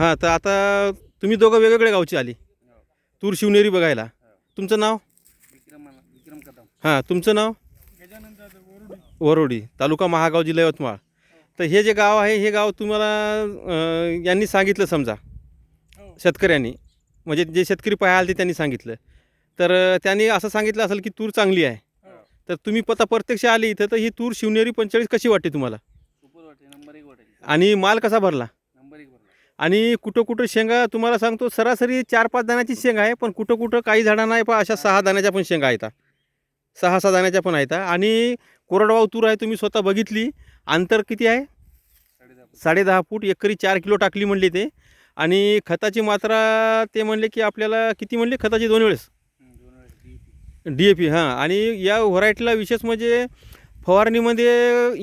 हां तर आता तुम्ही दोघं वेगवेगळ्या गावची आली. तूर शिवनेरी बघायला. तुमचं नाव? विक्रम विक्रम कदम हां तुमचं नाव? वरोडी तालुका महागाव जिल्हा यवतमाळ. तर हे जे गाव आहे हे गाव तुम्हाला अं, यांनी सांगितलं समजा. शेतकऱ्यांनी. म्हणजे जे शेतकरी पाहायला आले त्यांनी सांगितलं. तर अं, त्यांनी असं सांगितलं असेल की तूर चांगली आहे. तर तुम्ही पता प्रत्यक्ष आले इथं तर ही तूर शिवनेरी पंचेचाळीस कशी वाटते तुम्हाला? सुपर वाटे नंबर एक वाटे आणि माल कसा भरला? आणि कुठं कुठं शेंगा तुम्हाला सांगतो सरासरी चार पाच दाण्याची शेंगा आहे पण कुठं कुठं काही झाडांना आहे पण अशा सहा दाण्याच्या पण शेंगा आहेत. सहा सहा दाण्याच्या पण आहेत. आणि कोरडवाहू तूर आहे तुम्ही स्वतः बघितली. अंतर किती आहे? साडे दहा फूट. एकरी चार किलो टाकली म्हणली ते. आणि खताची मात्रा ते म्हणले की आपल्याला किती म्हणले? खताची दोन वेळेस. डी ए पी हां. आणि या व्हरायटीला विशेष म्हणजे फवारणीमध्ये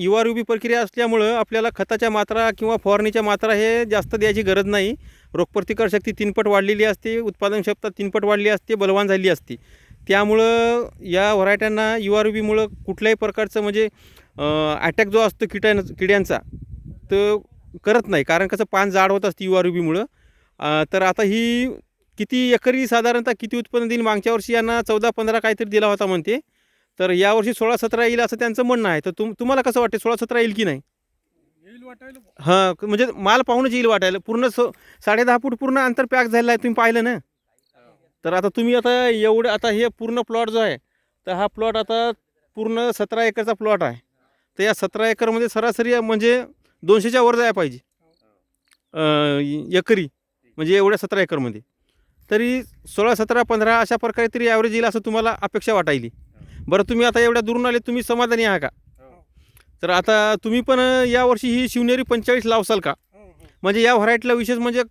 युवा प्रक्रिया असल्यामुळं आपल्याला खताच्या मात्रा किंवा फवारणीच्या मात्रा हे जास्त द्यायची गरज नाही. रोगप्रतिकार शक्ती तीनपट वाढलेली असते उत्पादन क्षमता तीनपट वाढली असते बलवान झाली असते. त्यामुळं या व्हरायट्यांना युवा रुबीमुळं कुठल्याही प्रकारचं म्हणजे अटॅक जो असतो किटां किड्यांचा तो करत नाही. कारण कसं पान जाड होत असते युवा रुबीमुळं बीमुळं तर आता ही किती एकरी साधारणतः किती उत्पन्न देईल? मागच्या वर्षी यांना चौदा पंधरा काहीतरी दिला होता म्हणते. तर यावर्षी सोळा सतरा येईल असं त्यांचं म्हणणं आहे. तर तुम तुम्हाला कसं वाटते सोळा सतरा येईल की नाही? येईल वाटायला. हां म्हणजे माल पाहूनच येईल वाटायला. पूर्ण सो साडे दहा फूट पूर्ण अंतर पॅक झालेलं आहे तुम्ही पाहिलं ना? तर आता तुम्ही आता एवढं आता हे पूर्ण प्लॉट जो आहे तर हा प्लॉट आता पूर्ण सतरा एकरचा प्लॉट आहे. तर या सतरा एकरमध्ये सरासरी म्हणजे दोनशेच्या वर जायला पाहिजे. एकरी म्हणजे एवढ्या सतरा एकरमध्ये. तरी सोळा सतरा पंधरा अशा प्रकारे तरी ॲव्हरेज येईल असं तुम्हाला अपेक्षा वाटायली. बरं तुम्ही आता एवढ्या दुरून आले तुम्ही समाधानी आहात का? तर आता तुम्ही पण यावर्षी ही शिवनेरी पंचेचाळीस लावसाल का? म्हणजे या व्हरायटीला विशेष म्हणजे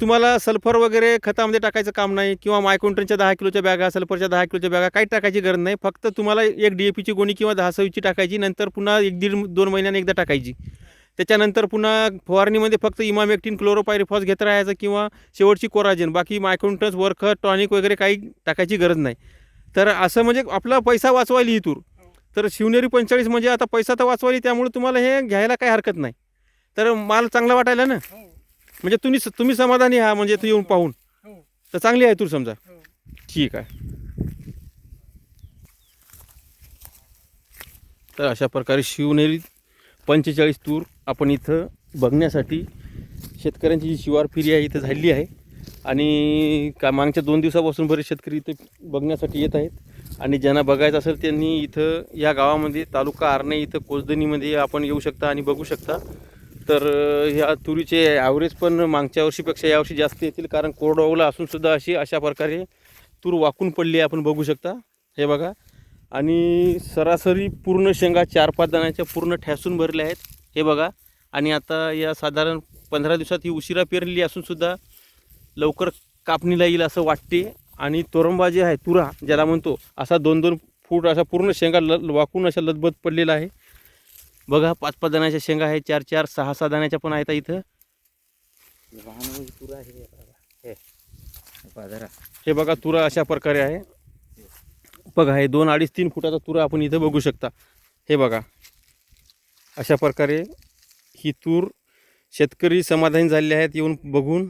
तुम्हाला सल्फर वगैरे खतामध्ये टाकायचं काम नाही किंवा मायकोन्ट्रनच्या दहा किलोच्या बॅगा सल्फरच्या दहा किलोच्या बॅगा काही टाकायची गरज नाही. फक्त तुम्हाला एक डी ए पीची गोणी किंवा दहा सवीची टाकायची नंतर पुन्हा एक दीड दोन महिन्याने एकदा टाकायची. त्याच्यानंतर पुन्हा फवारणीमध्ये फक्त इमामेक्टिन क्लोरोपायरिफॉस घेत राहायचं किंवा शेवटची कोराजेन बाकी मायकोन्ट्रस वरखत टॉनिक वगैरे काही टाकायची गरज नाही. तर असं म्हणजे आपला पैसा वाचवायली ही तूर. तर शिवनेरी पंचेचाळीस म्हणजे आता पैसा तर वाचवायली त्यामुळे तुम्हाला हे घ्यायला काही हरकत नाही. तर माल चांगला वाटायला ना? म्हणजे तुम्ही तुम्ही समाधानी हा म्हणजे तू येऊन पाहून. तर चांगली आहे तूर समजा. ठीक आहे. तर अशा प्रकारे शिवनेरी पंचेचाळीस तूर आपण इथं बघण्यासाठी शेतकऱ्यांची जी शिवार फेरी आहे इथं झालेली आहे. आणि का मागच्या दोन दिवसापासून बरेच शेतकरी इथं बघण्यासाठी येत आहेत. आणि ज्यांना बघायचं असेल त्यांनी इथं या गावामध्ये तालुका आरणे इथं कोचदणीमध्ये आपण येऊ शकता आणि बघू शकता. तर ह्या तुरीचे ॲव्हरेज पण मागच्या वर्षीपेक्षा यावर्षी जास्त येतील. कारण कोरडवाऊला असूनसुद्धा अशी अशा प्रकारे तूर वाकून पडली आहे आपण बघू शकता. हे बघा. आणि सरासरी पूर्ण शेंगा चार पाच जणांच्या पूर्ण ठॅसून भरल्या आहेत. हे बघा. आणि आता या साधारण पंधरा दिवसात ही उशिरा पेरलेली असूनसुद्धा लवकर कापणीला येईल असं वाटते. आणि तोरंबा जे आहे तुरा ज्याला म्हणतो असा दोन दोन फूट असा पूर्ण शेंगा ल वाकून अशा लदबद पडलेला आहे. बघा पाच पाच दाण्याच्या शेंगा आहे चार चार सहा सहा दाण्याच्या पण आहेत इथं. तुरा आहे हे हे बघा तुरा अशा प्रकारे आहे. बघा हे दोन अडीच तीन फुटाचा तुरा आपण इथं बघू शकता. हे बघा अशा प्रकारे ही तूर शेतकरी समाधानी झालेले आहेत येऊन बघून.